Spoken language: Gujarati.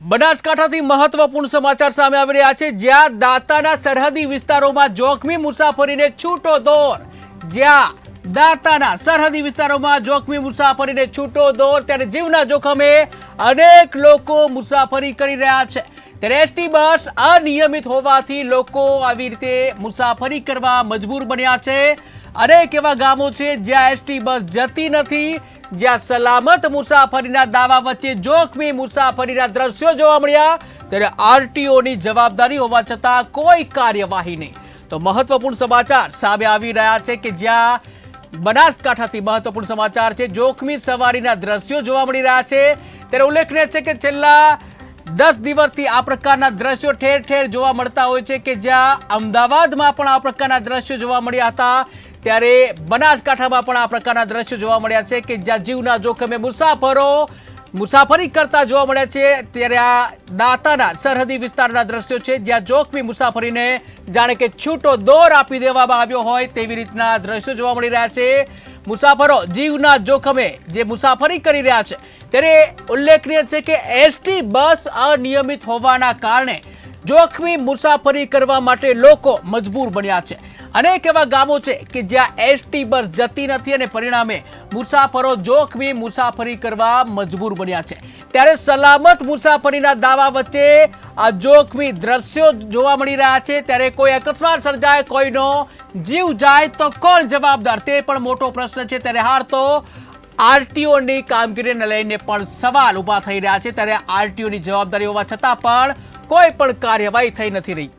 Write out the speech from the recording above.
બનાસકાંઠાથી મહત્વપૂર્ણ સમાચાર સામે આવી રહ્યા છે. જ્યાં દાતાના સરહદી વિસ્તારોમાં જોખમી મુસાફરીને છૂટો દોર. જ્યાં દાતાના સરહદી વિસ્તારોમાં જોખમી મુસાફરીને છૂટો દોર. ત્યારે જીવના જોખમે અનેક લોકો મુસાફરી કરી રહ્યા છે. ત્યારે એસટી બસ અનિયમિત હોવાથી લોકો આવી રીતે મુસાફરી કરવા મજબૂર બન્યા છે. અનેક એવા ગામો છે જ્યાં એસટી બસ જતી નથી. જ્યાં સલામત મુસાફરીના દાવા વચ્ચે જોખમી મુસાફરીના દ્રશ્યો જોવા મળ્યા, ત્યારે આરટીઓની જવાબદારી હોવા છતાં કોઈ કાર્યવાહી નહીં. તો મહત્વપૂર્ણ સમાચાર સામે આવી રહ્યા છે કે જ્યાં બનાસકાંઠાથી મહત્વપૂર્ણ સમાચાર છે, જોખમી સવારીના દ્રશ્યો જોવા મળી રહ્યા છે. ત્યારે ઉલ્લેખનીય છે કે છેલ્લા દસ દિવસથી આ પ્રકારના દ્રશ્યો ઠેર ઠેર જોવા મળતા હોય છે કે જ્યાં અમદાવાદમાં પણ આ પ્રકારના દ્રશ્યો જોવા મળ્યા હતા. ત્યારે બનાસકાંઠામાં પણ આ પ્રકારના દ્રશ્યો જોવા મળ્યા છે કે જ્યાં જીવના જોખમે મુસાફરો મુસાફરી કરતા જોવા મળ્યા છે. ત્યારે આ દાતાના સરહદી વિસ્તારના દ્રશ્યો છે જ્યાં જોખમી મુસાફરીને જાણે કે છૂટો દોર આપી દેવામાં આવ્યો હોય તેવી રીતના દ્રશ્યો જોવા મળી રહ્યા છે. મુસાફરો જીવના જોખમે જે મુસાફરી કરી રહ્યા છે. ત્યારે ઉલ્લેખનીય છે કે એસટી બસ અનિયમિત હોવાના કારણે જોખમી મુસાફરી કરવા માટે લોકો મજબૂર બન્યા છે. અનેક એવા ગામો છે કે જ્યાં એસટી બસ જતી નથી અને પરિણામે મુસાફરો જોખમી મુસાફરી કરવા મજબૂર બન્યા છે. ત્યારે સલામત મુસાફરીના દાવા વચ્ચે આ જોખમી દ્રશ્યો જોવા મળી રહ્યા છે. ત્યારે કોઈ અકસ્માત સર્જાય, કોઈનો જીવ જાય તો કોણ જવાબદાર? તે પણ મોટો પ્રશ્ન છે. ત્યારે હાર તો આરટીઓની કામગીરીને લઈને પણ સવાલ ઊભા થઈ રહ્યા છે. ત્યારે આરટીઓની જવાબદારી હોવા છતાં પણ કોઈ પણ કાર્યવાહી થઈ નથી રહી.